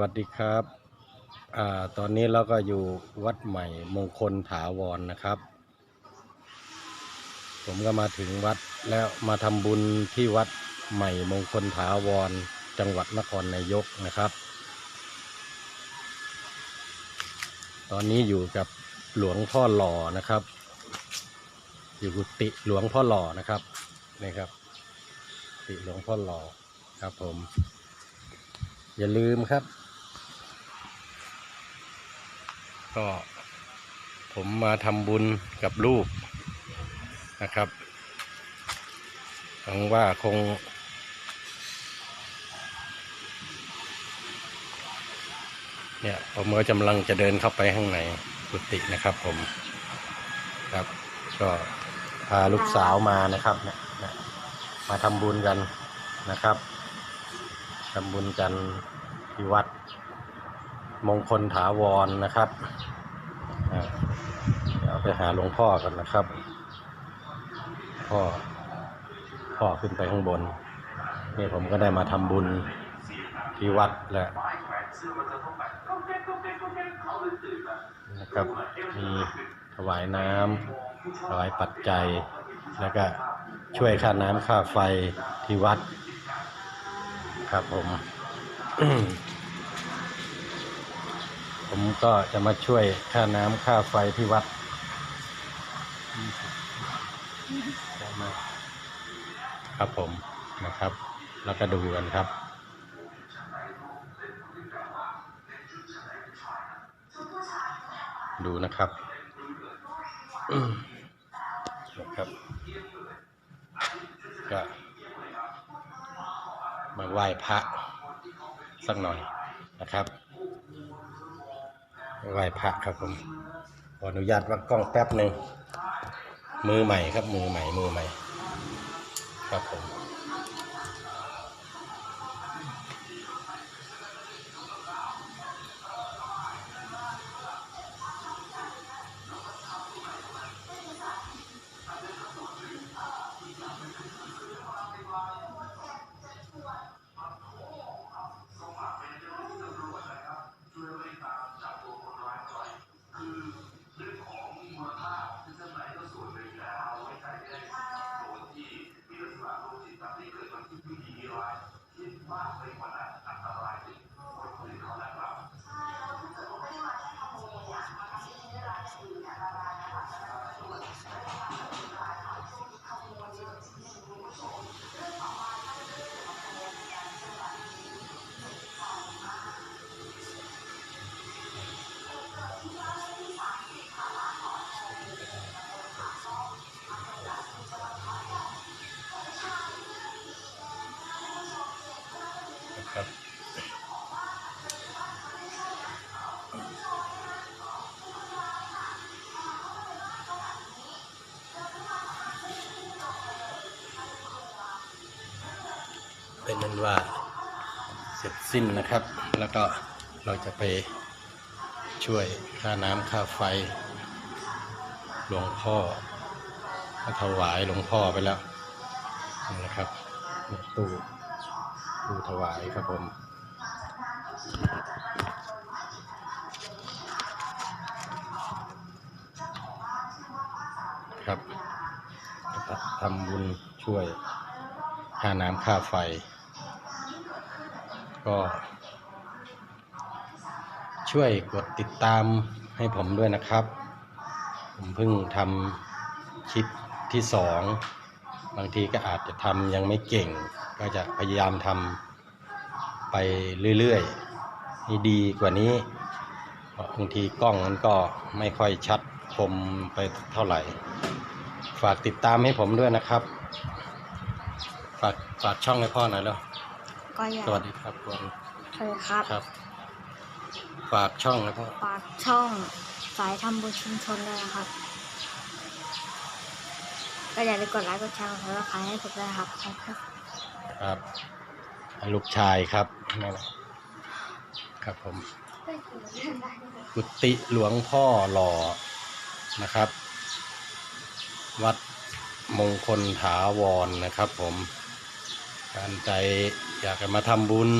วัสดีครับอตอนนี้เราก็อยู่วัดใหม่มงคลถาวรนะครับ ผมก็มาถึงวัดแล้วมาทำบุญที่วัดใหม่มงคลถาวร จังหวัดนครนายกนะครับ ตอนนี้อยู่กับหลวงพ่อหล่อนะครับ อยู่กุฏิหลวงพ่อหล่อนะครับนี่ครับกุฏิหลวงพ่อหล่อครับผมอย่าลืมครับ ก็ผมมาทำบุญกับลูกนะครับหวังว่าคง เนี่ยผมก็กำลังจะเดินเข้าไปข้างในกุฏินะครับผมครับ ก็พาลูกสาวมานะครับเนี่ยเนี่ยมาทำบุญกันนะครับทำบุญกันที่วัด มงคลถาวรนะครับอ่าเดี๋ยวไปหาหลวงพ่อกันนะครับ พ่อ พ่อขึ้นไปข้างบน นี่ผมก็ได้มาทำบุญที่วัดแหล้วนะครับ มีถวายน้ำถวายปัจจัย แล้วก็ช่วยค่าน้ำค่าไฟที่วัด ครับผม ผมก็จะมาช่วยค่าน้ำค่าไฟที่วัดครับผมนะครับ แล้วก็ดูกันครับดูนะครับนะครับ ก็ มาไหว้พระสักหน่อยนะครับ ไหว้พระครับผมขออนุญาตว่ากล้องแป๊บหนึ่งมือใหม่ครับมือใหม่มือใหม่ ครับผม ครับเป็นนั้นว่าเสร็จสิ้นนะครับ แล้วก็เราจะไปช่วยค่าน้ำค่าไฟ หลวงพ่อถวายหลวงพ่อไปแล้วนี่นะครับตู้ตู้ถวายครับผมครับทำบุญช่วยค่าน้ำค่าไฟ ก็ ช่วยกดติดตามให้ผมด้วยนะครับ ผมเพิ่งทำคลิปที่สองบางทีก็อาจจะทำยังไม่เก่ง ก็จะพยายามทำไปเรื่อยๆให้ดีกว่านี้เพราะบางทีกล้องมันก็ไม่ค่อยชัดคมไปเท่าไหร่ ฝากติดตามให้ผมด้วยนะครับ ฝากฝากช่องให้พ่อหน่อยแล้วก็อยากสวัสดีครับก่อนสวัสดีครับ ครับ ฝากช่องให้พ่อ ฝากช่อง สายทำบุญชุมชนด้วยนะครับ ก็อย่าลืมกดไลค์กดแชร์กดซับสไครต์ให้ผมด้วยครับขอบคุณครับครับ ลูกชายครับนั่นแหละครับผม กุฏิหลวงพ่อหล่อนะครับ วัดมงคลถาวรนะครับผม การใจอยากจะมาทำบุญ